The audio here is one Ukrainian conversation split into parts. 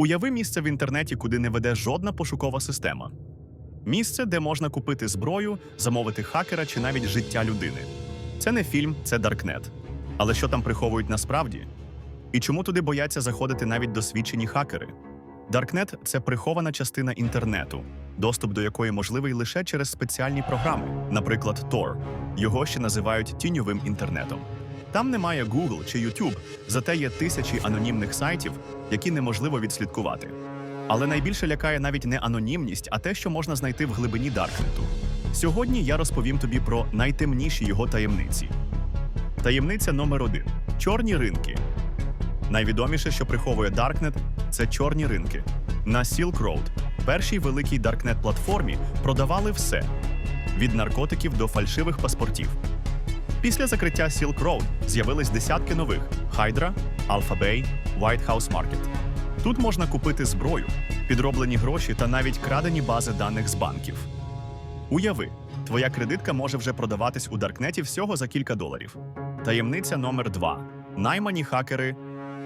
Уяви місце в інтернеті, куди не веде жодна пошукова система. Місце, де можна купити зброю, замовити хакера чи навіть життя людини. Це не фільм, це Даркнет. Але що там приховують насправді? І чому туди бояться заходити навіть досвідчені хакери? Даркнет це прихована частина інтернету, доступ до якої можливий лише через спеціальні програми, наприклад, Tor. Його ще називають тіньовим інтернетом. Там немає Google чи YouTube, зате є тисячі анонімних сайтів, які неможливо відслідкувати. Але найбільше лякає навіть не анонімність, а те, що можна знайти в глибині Даркнету. Сьогодні я розповім тобі про найтемніші його таємниці. Таємниця номер один чорні ринки. Найвідоміше, що приховує Даркнет, це чорні ринки. На Silk Road, першій великій Даркнет-платформі, продавали все від наркотиків до фальшивих паспортів. Після закриття Silk Road з'явились десятки нових: Hydra, Alpha Bay, White House Market. Тут можна купити зброю, підроблені гроші та навіть крадені бази даних з банків. Уяви, твоя кредитка може вже продаватись у Даркнеті всього за кілька доларів. Таємниця номер 2 Наймані хакери.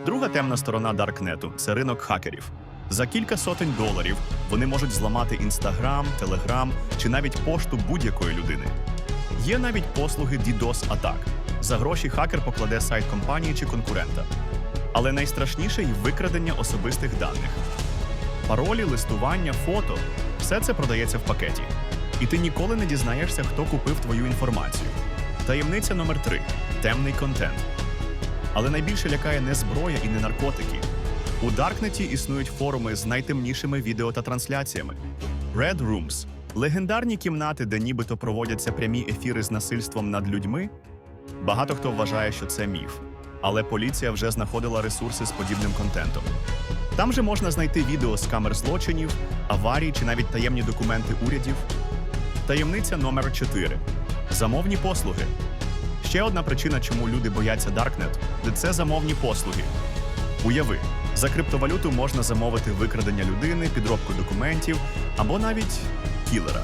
Друга темна сторона Даркнету це ринок хакерів. За кілька сотень доларів вони можуть зламати Інстаграм, Телеграм чи навіть пошту будь-якої людини. Є навіть послуги DDoS атак. За гроші хакер покладе сайт компанії чи конкурента. Але найстрашніше й викрадення особистих даних. Паролі, листування, фото все це продається в пакеті. І ти ніколи не дізнаєшся, хто купив твою інформацію. Таємниця номер 3 темний контент. Але найбільше лякає не зброя і не наркотики. У Даркнеті існують форуми з найтемнішими відео та трансляціями. Red Rooms легендарні кімнати, де нібито проводяться прямі ефіри з насильством над людьми. Багато хто вважає, що це міф, але поліція вже знаходила ресурси з подібним контентом. Там же можна знайти відео з камер злочинів, аварій чи навіть таємні документи урядів. Таємниця номер 4 замовні послуги. Ще одна причина, чому люди бояться Darknet – це замовні послуги. Уяви, за криптовалюту можна замовити викрадення людини, підробку документів або навіть кілера.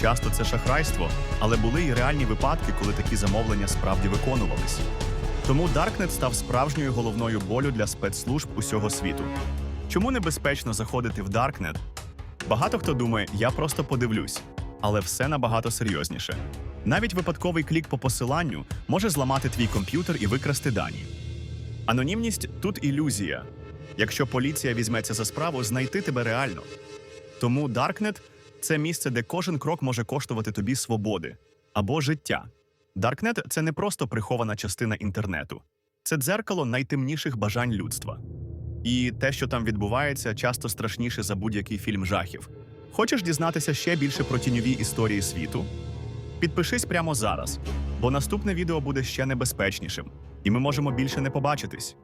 Часто це шахрайство, але були і реальні випадки, коли такі замовлення справді виконувались. Тому Darknet став справжньою головною болю для спецслужб усього світу. Чому небезпечно заходити в Darknet? Багато хто думає, я просто подивлюсь, але все набагато серйозніше. Навіть випадковий клік по посиланню може зламати твій комп'ютер і викрасти дані. Анонімність тут ілюзія. Якщо поліція візьметься за справу, знайти тебе реально. Тому Darknet – це місце, де кожен крок може коштувати тобі свободи або життя. Darknet – це не просто прихована частина інтернету, це дзеркало найтемніших бажань людства. І те, що там відбувається, часто страшніше за будь-який фільм жахів. Хочеш дізнатися ще більше про тіньові історії світу? Підпишись прямо зараз, бо наступне відео буде ще небезпечнішим, і ми можемо більше не побачитись.